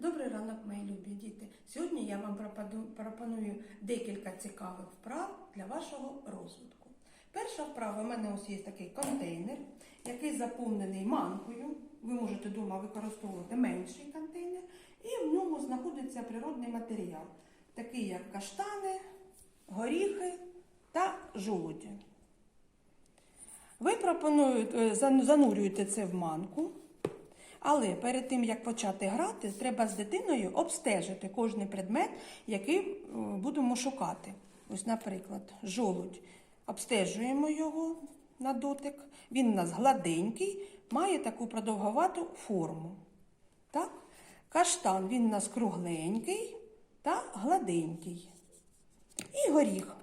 Добрий ранок, мої любі діти. Сьогодні я вам пропоную декілька цікавих вправ для вашого розвитку. Перша вправа у мене ось є такий контейнер, який заповнений манкою. Ви можете вдома використовувати менший контейнер, і в ньому знаходиться природний матеріал, такий як каштани, горіхи та жолуді. Ви пропонуєте, занурюєте це в манку. Але перед тим як почати грати, треба з дитиною обстежити кожний предмет, який е, будемо шукати. Ось, наприклад, жолудь. Обстежуємо його на дотик. Він у нас гладенький, має таку продовговату форму. Так? Каштан він у нас кругленький та гладенький. І горіх.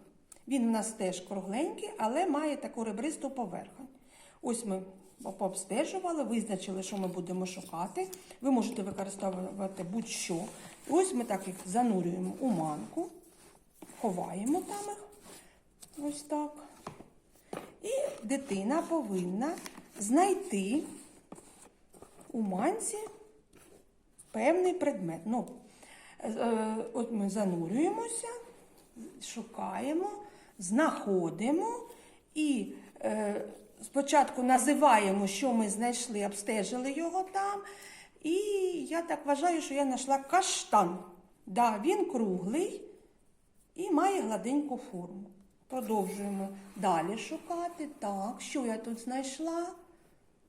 Він у нас теж кругленький, але має таку ребристу поверхню. Ось ми пообстежували, визначили, що ми будемо шукати. Ви можете використовувати будь-що. Ось ми так їх занурюємо у манку, ховаємо там їх. Ось так. І дитина повинна знайти у манці певний предмет. Ну, е, от ми занурюємося, шукаємо, знаходимо і е, спочатку називаємо, що ми знайшли, обстежили його там. І я так вважаю, що я знайшла каштан. Да, він круглий і має гладеньку форму. Продовжуємо далі шукати. Так, що я тут знайшла?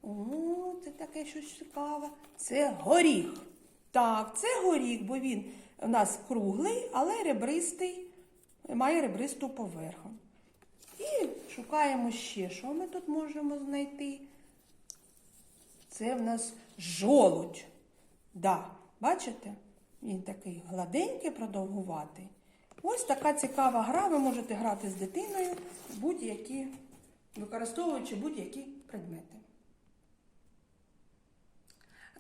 О, це таке щось цікаве. Це горіх. Так, це горіх, бо він у нас круглий, але ребристий, має ребристу поверхню. І шукаємо ще, що ми тут можемо знайти. Це в нас жолудь. Да, бачите? Він такий гладенький, продовгуватий. Ось така цікава гра. Ви можете грати з дитиною, будь-які, використовуючи будь-які предмети.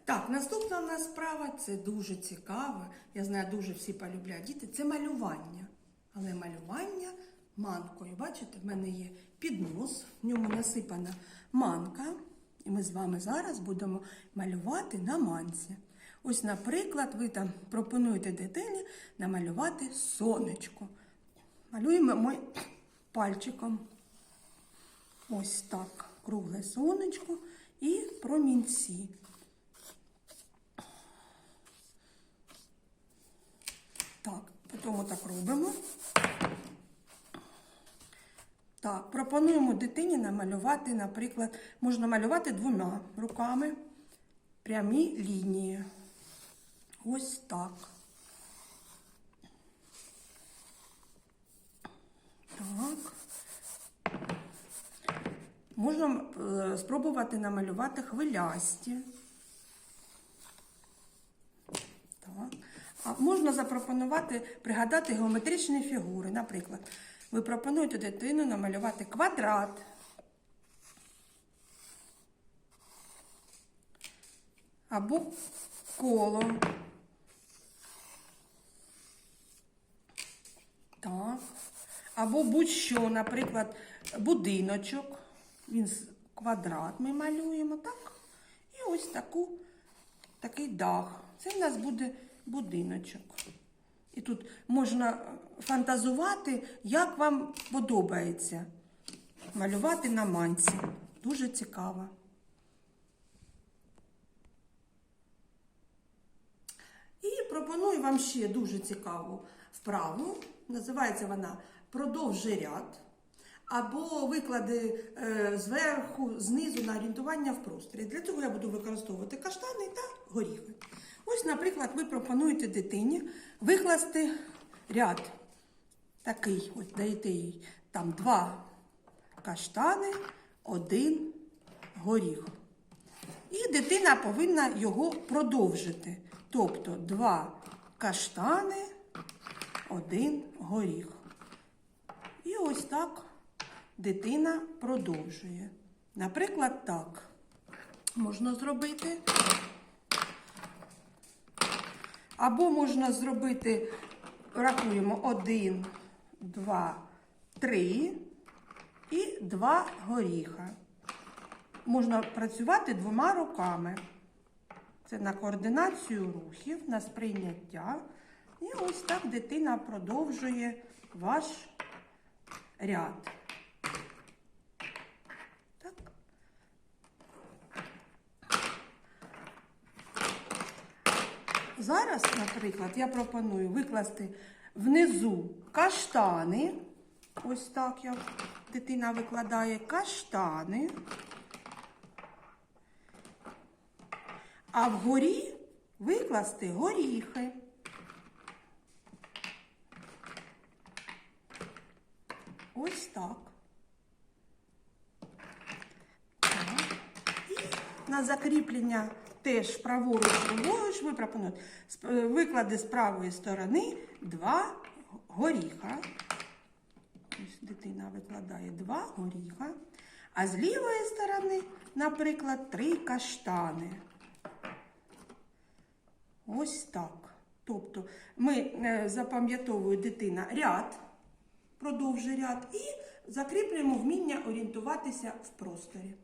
Так, наступна в нас справа це дуже цікаве. Я знаю, дуже всі полюбляють діти. Це малювання. Але малювання манкою. Бачите, в мене є піднос, в ньому насипана манка. І ми з вами зараз будемо малювати на манці. Ось, наприклад, ви там пропонуєте дитині намалювати сонечко. Малюємо ми пальчиком. Ось так, кругле сонечко і промінці. Так, потім так робимо. Так, пропонуємо дитині намалювати, наприклад, можна малювати двома руками прямі лінії. Ось так. Так. Можна е, спробувати намалювати хвилясті. Так. А можна запропонувати пригадати геометричні фігури. Наприклад, ви пропонуєте дитину намалювати квадрат. Або коло. Так. Або будь-що, наприклад, будиночок. Він квадрат ми малюємо, так? І ось таку, такий дах. Це в нас буде будиночок. І тут можна фантазувати, як вам подобається малювати на манці. Дуже цікаво. І пропоную вам ще дуже цікаву вправу. Називається вона Продовжи ряд. Або виклади е, зверху, знизу на орієнтування в просторі. Для цього я буду використовувати каштани та горіхи. Ось, наприклад, ви пропонуєте дитині викласти ряд. Такий, от даєте їй там два каштани, один горіх. І дитина повинна його продовжити. Тобто два каштани, один горіх. І ось так дитина продовжує. Наприклад, так можна зробити. Або можна зробити, рахуємо, один, два, три і два горіха. Можна працювати двома руками. Це на координацію рухів, на сприйняття. І ось так дитина продовжує ваш ряд. Зараз, наприклад, я пропоную викласти внизу каштани. Ось так як дитина викладає каштани. А вгорі викласти горіхи. Ось так. Так. І на закріплення теж праворуч ліворуч ви пропонуєте е, виклади з правої сторони два горіха. Ось дитина викладає два горіха. А з лівої сторони, наприклад, три каштани. Ось так. Тобто ми е, запам'ятовує дитина ряд, продовжує ряд і закріплюємо вміння орієнтуватися в просторі.